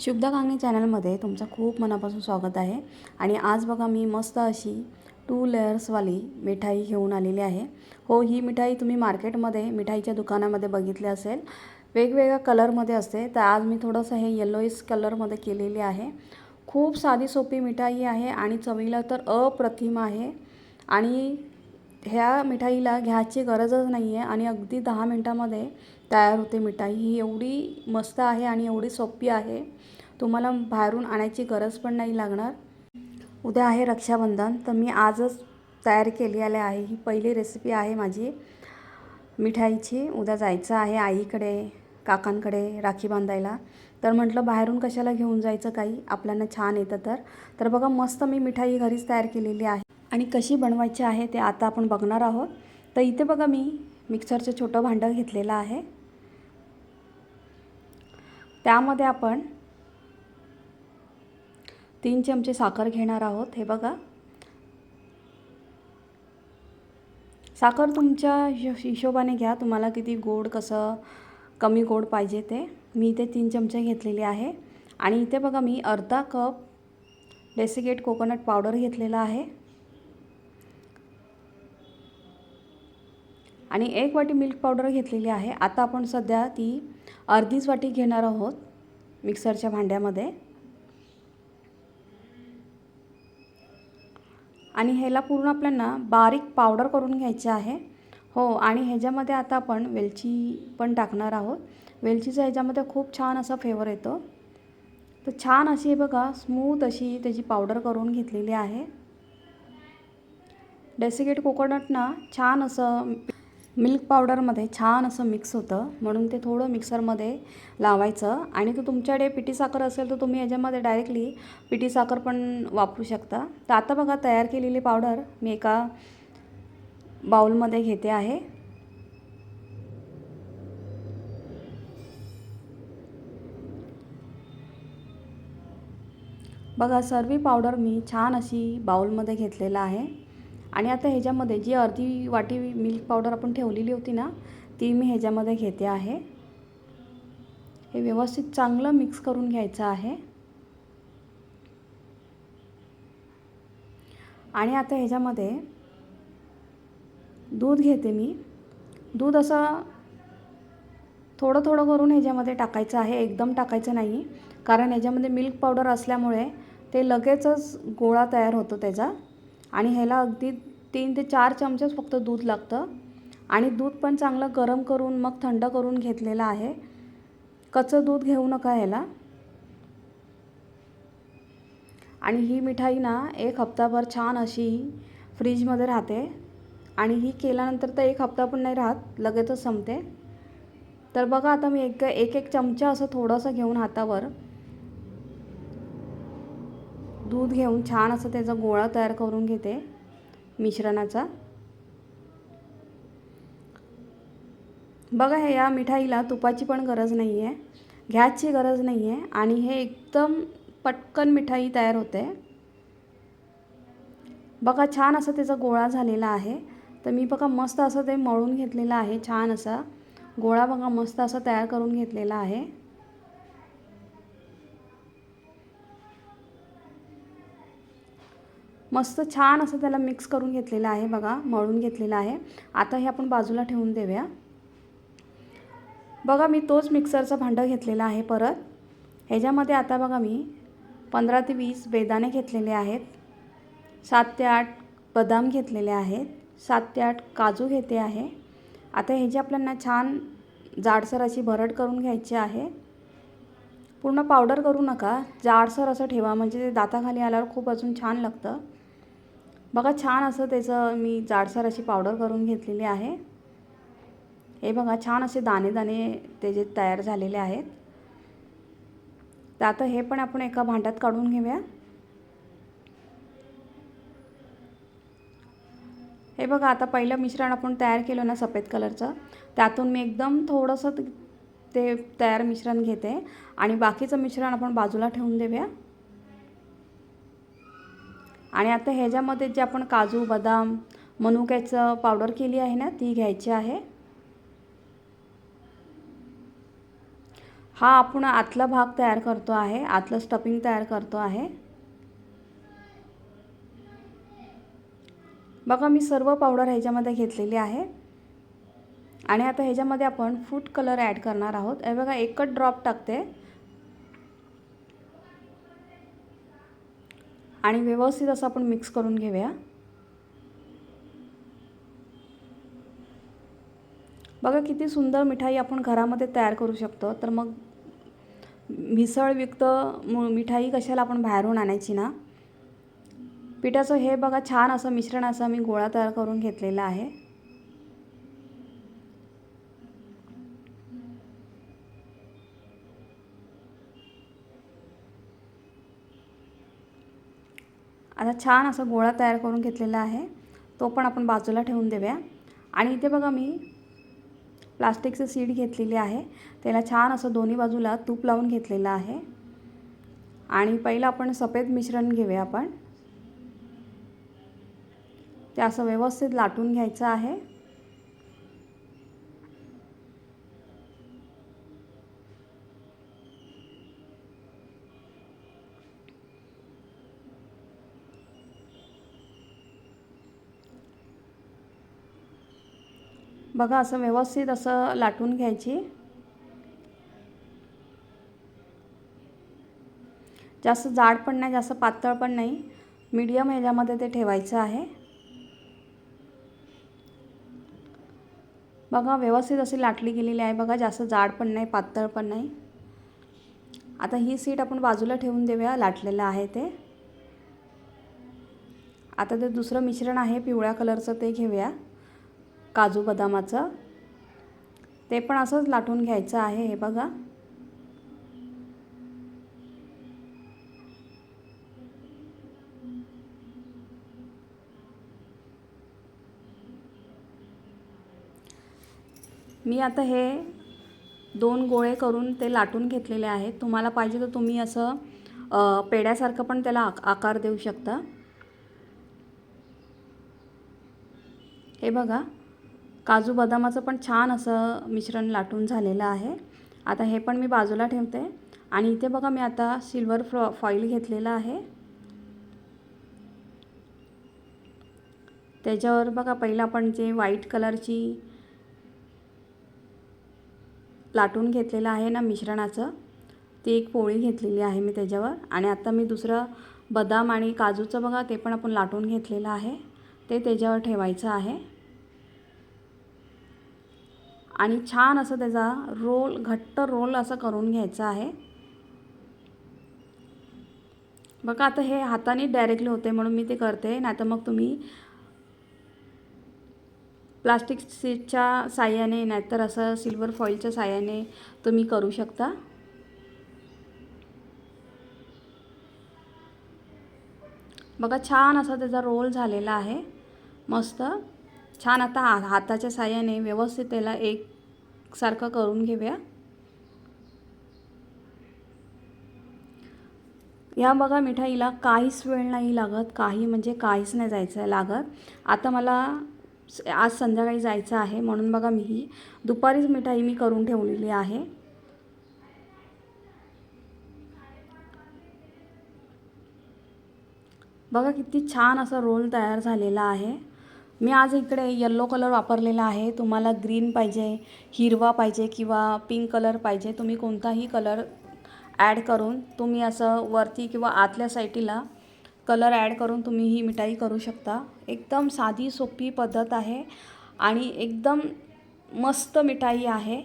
शुभदा कांगणी चॅनलमध्ये तुमचं खूप मनापासून स्वागत आहे. आणि आज बघा मी मस्त अशी टू लेयर्सवाली मिठाई घेऊन आलेली आहे. हो ही मिठाई तुम्ही मार्केटमध्ये मिठाईच्या दुकानामध्ये बघितली असेल. वेगवेगळ्या कलरमध्ये असते. तर आज मी थोडंसं हे येलोईस कलरमध्ये केलेली आहे. खूप साधी सोपी मिठाई आहे आणि चवीला तर अप्रतिम आहे. आणि ह्या मिठाईला घ्यायची गरजच नाही आहे आणि अगदी दहा मिनटामध्ये तयार होते मिठाई. ही एवढी मस्त आहे आणि एवढी सोपी आहे. तुम्हाला बाहेरून आणायची गरज पण नाही लागणार. उद्या आहे रक्षाबंधन तर मी आजच तयार केली आले आहे. ही पहिली रेसिपी आहे माझी मिठाईची. उद्या जायचं आहे आईकडे काकांकडे राखी बांधायला. तर म्हटलं बाहेरून कशाला घेऊन जायचं काही? आपल्याला छान येतं तर. तर बघा मस्त मी मिठाई घरीच तयार केलेली आहे. आणि कशी बनवायची आहे ते आता आपण बघणार आहोत. तर इथे बघा मी मिक्सरचं छोटं भांडं घेतलेलं आहे. त्यामध्ये आपण तीन चमचे साखर घेणार आहोत. हे बघा. साखर तुमच्या हिशो हिशोबाने घ्या. तुम्हाला किती गोड कसं कमी गोड पाहिजे ते. मी इथे तीन चमचे घेतलेले आहे. आणि इथे बघा मी अर्धा कप डेसिकेट कोकोनट पावडर घेतलेला आहे. आणि एक वाटी मिल्क पावडर घेतलेली आहे. आता आपण सध्या ती अर्धीच वाटी घेणार आहोत मिक्सरच्या भांड्यामध्ये. आणि ह्याला पूर्ण आपल्याला बारीक पावडर करून घ्यायचे आहे. हो आणि ह्याच्यामध्ये आता आपण वेलची पण टाकणार आहोत. वेलचीचा ह्याच्यामध्ये खूप छान असा फ्लेवर येतो. तर छान अशी बघा स्मूथ अशी त्याची पावडर करून घेतलेली आहे. डेसिकेट कोकोनट ना छान असं मिल्क पावडरमध्ये छान असं मिक्स होतं. म्हणून ते थोडं मिक्सरमध्ये लावायचं. आणि तो तुमच्याकडे पिठी साखर असेल तर तुम्ही याच्यामध्ये डायरेक्टली पिठी साखर पण वापरू शकता. तर आता बघा तयार केलेली पावडर मी एका बाउलमध्ये घेते आहे. बघा सर्व पावडर मी छान अशी बाउलमध्ये घेतलेला आहे. आणि आता ह्याच्यामध्ये जी अर्धी वाटी मिल्क पावडर आपण ठेवलेली होती ना ती मी ह्याच्यामध्ये घेते आहे. हे व्यवस्थित चांगलं मिक्स करून घ्यायचं आहे. आणि आता ह्याच्यामध्ये दूध घेते मी. दूध असं थोडं थोडं करून ह्याच्यामध्ये टाकायचं आहे. एकदम टाकायचं नाही कारण ह्याच्यामध्ये मिल्क पावडर असल्यामुळे ते लगेचच गोळा तयार होतो त्याचा. आणि ह्याला अगदी तीन ते चार चमचेच फक्त दूध लागतं. आणि दूध पण चांगलं गरम करून मग थंड करून घेतलेलं आहे. कच्चं दूध घेऊ नका ह्याला. आणि ही मिठाई ना एक हप्ताभर छान अशी फ्रीजमध्ये राहते. आणि ही केल्यानंतर तर एक हप्ता पण नाही राहत लगेचच संपते. तर बघा आता मी एक एक एक चमचा असं थोडंसं घेऊन हातावर दूध घेऊन छान असं त्याचा गोळा तयार करून घेते मिश्रणाचा. बघा हे या मिठाईला तुपाची पण गरज नाही आहे घ्यायची गरज नाही आहे आणि हे एकदम पटकन मिठाई तयार होते. बघा छान असं त्याचा गोळा झालेला आहे. तर मी बघा मस्त असं ते मळून घेतलेलं आहे छान असा गोळा बघा मस्त असा तयार करून घेतलेला आहे. मस्त छान असं त्याला मिक्स करून घेतलेलं आहे बघा मळून घेतलेलं आहे. आता हे आपण बाजूला ठेवून देऊया. बघा मी तोच मिक्सरचं भांडं घेतलेला आहे परत. ह्याच्यामध्ये आता बघा मी पंधरा ते वीस बेदाणे घेतलेले आहेत. सात ते आठ बदाम घेतलेले आहेत. सात ते आठ काजू घेते आहे. आता ह्याची आपल्याला छान जाडसर अशी भरड करून घ्यायची आहे पूर्ण पावडर करू नका. जाडसर असं ठेवा म्हणजे ते दाताखाली आल्यावर खूप अजून छान लागतं. बघा छान असं त्याचं मी जाडसर अशी पावडर करून घेतलेली आहे. हे बघा छान असे दाणे दाणे त्याचे तयार झालेले आहेत. तर आता हे पण आपण एका भांड्यात काढून घेऊया. हे बघा आता पहिलं मिश्रण आपण तयार केलं ना सफेद कलरचं त्यातून मी एकदम थोडंसं ते तयार मिश्रण घेते. आणि बाकीचं मिश्रण आपण बाजूला ठेवून देऊया. आणि आता ह्याच्यामध्ये जे आपण काजू बदाम मनुक्याचं पावडर केली आहे ना ती घ्यायची आहे. हा आपण आतला भाग तयार करतो आहे आतलं स्टफिंग तयार करतो आहे. बघा मी सर्व पावडर ह्याच्यामध्ये घेतलेली आहे. आणि आता ह्याच्यामध्ये आपण फूड कलर ॲड करणार आहोत. हे बघा एकच ड्रॉप टाकते. आणि व्यवस्थित असं आपण मिक्स करून घेऊया. बघा किती सुंदर मिठाई आपण घरामध्ये तयार करू शकतो. तर मग मिसळयुक्त मिठाई कशाला आपण बाहेरून आणायची ना? पिठाचं हे बघा छान असं मिश्रण असं मी गोळा तयार करून घेतलेला आहे. आता छान असं गोळा तयार करून घेतलेला आहे. तो पण आपण बाजूला ठेवून देऊया. आणि इथे बघा मी प्लास्टिकचं सीड घेतलेली आहे. त्याला छान असं दोन्ही बाजूला तूप लावून घेतलेलं आहे. आणि पहिलं आपण सफेद मिश्रण घेऊया आपण. ते असं व्यवस्थित लाटून घ्यायचं आहे. बघा असं व्यवस्थित असं लाटून घ्यायची. जास्त जाड पण नाही जास्त पातळ पण नाही. मीडियम ह्याच्यामध्ये ते ठेवायचं आहे. बघा व्यवस्थित अशी लाटली गेलेली आहे. बघा जास्त जाड पण नाही पातळ पण नाही. आता ही सीट आपण बाजूला ठेवून देऊया लाटलेलं आहे ते. आता ते दुसरं मिश्रण आहे पिवळ्या कलरचं ते घेऊया. काजू बदामाचं. ते पण असंच लाटून घ्यायचं आहे हे बघा. मी आता हे दोन गोळे करून ते लाटून घेतलेले आहेत. तुम्हाला पाहिजे तर तुम्ही असं पेड्यासारखं पण त्याला आकार देऊ शकता. हे बघा. काजू बदामाचं पण छान असं मिश्रण लाटून झालेलं आहे. आता हे पण मी बाजूला ठेवते. आणि इथे बघा मी आता सिल्वर फ्रॉ फॉईल घेतलेला आहे. त्याच्यावर बघा पहिलं आपण जे व्हाईट कलरची लाटून घेतलेलं आहे ना मिश्रणाचं ती एक पोळी घेतलेली आहे मी त्याच्यावर. आणि आता मी दुसरं बदाम आणि काजूचं बघा ते पण आपण लाटून घेतलेलं आहे. ते त्याच्यावर ठेवायचं आहे. आणि छान असं त्याचा रोल घट्ट रोल असं करून घ्यायचा आहे. बघा आता हे हाताने डायरेक्टली होते म्हणून मी ते करते नाही तर मग तुम्ही प्लास्टिक सीटच्या साह्याने नाहीतर असं सिल्वर फॉईलच्या साह्याने तुम्ही करू शकता. बघा छान असा त्याचा रोल झालेला आहे. मस्त. छान आता हाताच्या साह्याने व्यवस्थित त्याला एकसारखं करून घेऊया. या बघा मिठाईला काहीच वेळ नाही लागत काही म्हणजे काहीच नाही जायचं आहे लागत. आता मला आज संध्याकाळी जायचं आहे म्हणून बघा मी ही दुपारीच मिठाई मी करून ठेवलेली आहे. बघा किती छान असा रोल तयार झालेला आहे. मी आज इकडे येल्लो कलर वापरलेला आहे. तुम्हाला ग्रीन पाहिजे हिरवा पाहिजे किंवा पिंक कलर पाहिजे. तुम्ही कोणताही कलर ॲड करून तुम्ही असं वरती किंवा आतल्या साईटीला कलर ॲड करून तुम्ही ही मिठाई करू शकता. एकदम साधी सोपी पद्धत आहे आणि एकदम मस्त मिठाई आहे.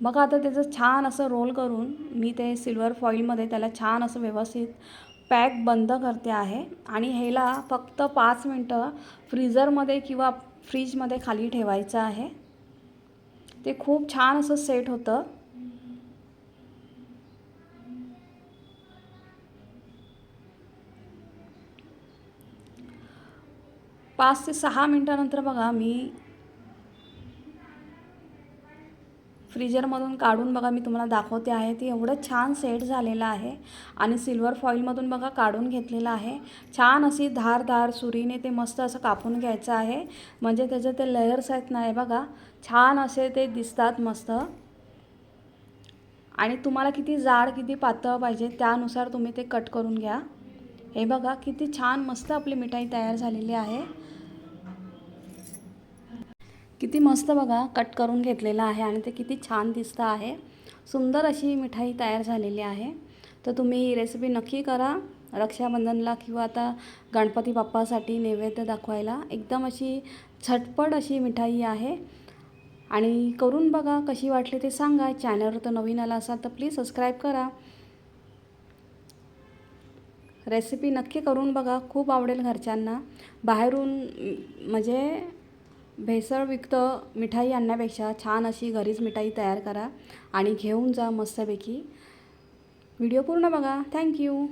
बघा आता त्याचं छान असं रोल करून मी ते सिल्वर फॉईलमध्ये त्याला छान असं व्यवस्थित पॅक बंद करते आहे आणि ह्याला फक्त पाच मिनटं फ्रीझरमध्ये किंवा फ्रीजमध्ये खाली ठेवायचं आहे. ते खूप छान असं सेट होतं. पाच ते सहा मिनटानंतर बघा मी फ्रीजरमधून काढून बघा मी तुम्हाला दाखवते आहे. ते एवढं छान सेट झालेलं आहे आणि सिल्वर फॉईलमधून बघा काढून घेतलेलं आहे. छान अशी धारधार सुरीने ते मस्त असं कापून घ्यायचं आहे. म्हणजे त्याचे ते लेयर्स आहेत ना हे बघा छान असे ते दिसतात मस्त. आणि तुम्हाला किती जाड किती पातळ पाहिजे त्यानुसार तुम्ही ते कट करून घ्या. हे बघा किती छान मस्त आपली मिठाई तयार झालेली आहे. किती मस्त बघा कट करून घेतलेलं आहे आणि ते किती छान दिसतं आहे. सुंदर अशी मिठाई तयार झालेली आहे. तर तुम्ही ही रेसिपी नक्की करा. रक्षाबंधनला किंवा आता गणपती बाप्पासाठी नैवेद्य दाखवायला एकदम अशी झटपट अशी मिठाई आहे. आणि करून बघा कशी वाटली ते सांगा. चॅनलवर तर नवीन आला असाल तर प्लीज सबस्क्राईब करा. रेसिपी नक्की करून बघा. खूप आवडेल घरच्यांना. बाहेरून म्हणजे भेसळ विकतं मिठाई आणण्यापेक्षा छान अशी घरीच मिठाई तयार करा आणि घेऊन जा मस्तपैकी. व्हिडिओ पूर्ण बघा. थँक्यू